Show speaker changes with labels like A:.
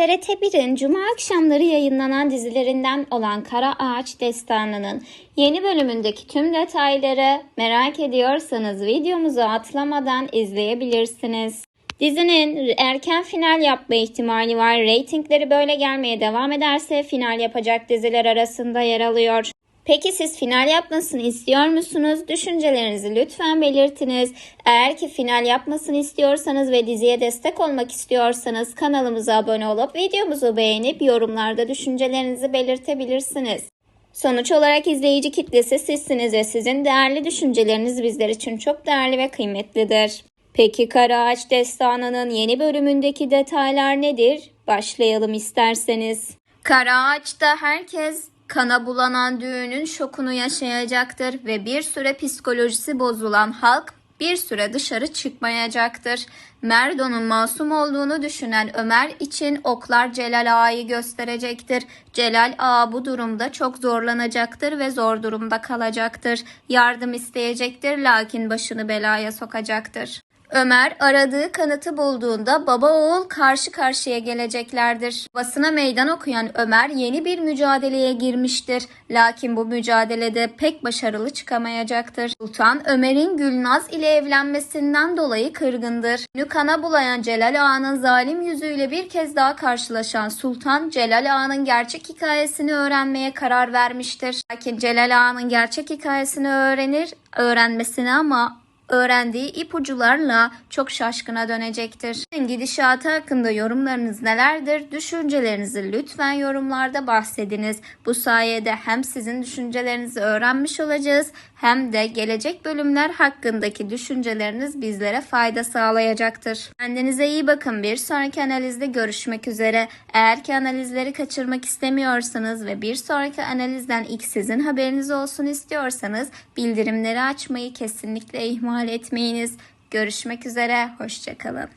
A: TRT 1'in Cuma akşamları yayınlanan dizilerinden olan Kara Ağaç Destanı'nın yeni bölümündeki tüm detayları merak ediyorsanız videomuzu atlamadan izleyebilirsiniz. Dizinin erken final yapma ihtimali var. Reytingleri böyle gelmeye devam ederse final yapacak diziler arasında yer alıyor. Peki siz final yapmasını istiyor musunuz? Düşüncelerinizi lütfen belirtiniz. Eğer ki final yapmasını istiyorsanız ve diziye destek olmak istiyorsanız kanalımıza abone olup videomuzu beğenip yorumlarda düşüncelerinizi belirtebilirsiniz. Sonuç olarak izleyici kitlesi sizsiniz ve sizin değerli düşünceleriniz bizler için çok değerli ve kıymetlidir. Peki Kara Ağaç Destanı'nın yeni bölümündeki detaylar nedir? Başlayalım isterseniz. Kara Ağaç'ta herkes kana bulanan düğünün şokunu yaşayacaktır ve bir süre psikolojisi bozulan halk bir süre dışarı çıkmayacaktır. Merdo'nun masum olduğunu düşünen Ömer için oklar Celal Ağa'yı gösterecektir. Celal Ağa bu durumda çok zorlanacaktır ve zor durumda kalacaktır. Yardım isteyecektir lakin başını belaya sokacaktır. Ömer aradığı kanıtı bulduğunda baba oğul karşı karşıya geleceklerdir. Babasına meydan okuyan Ömer yeni bir mücadeleye girmiştir. Lakin bu mücadelede pek başarılı çıkamayacaktır. Sultan Ömer'in Gülnaz ile evlenmesinden dolayı kırgındır. Günü kana bulayan Celal Ağa'nın zalim yüzüyle bir kez daha karşılaşan Sultan Celal Ağa'nın gerçek hikayesini öğrenmeye karar vermiştir. Lakin Celal Ağa'nın gerçek hikayesini öğrenir, öğrenmesini ama öğrendiği ipucularla çok şaşkına dönecektir. Gidişatı hakkında yorumlarınız nelerdir? Düşüncelerinizi lütfen yorumlarda bahsediniz. Bu sayede hem sizin düşüncelerinizi öğrenmiş olacağız hem de gelecek bölümler hakkındaki düşünceleriniz bizlere fayda sağlayacaktır. Kendinize iyi bakın. Bir sonraki analizde görüşmek üzere. Eğer ki analizleri kaçırmak istemiyorsanız ve bir sonraki analizden ilk sizin haberiniz olsun istiyorsanız bildirimleri açmayı kesinlikle ihmal etmeyiniz. Görüşmek üzere. Hoşçakalın.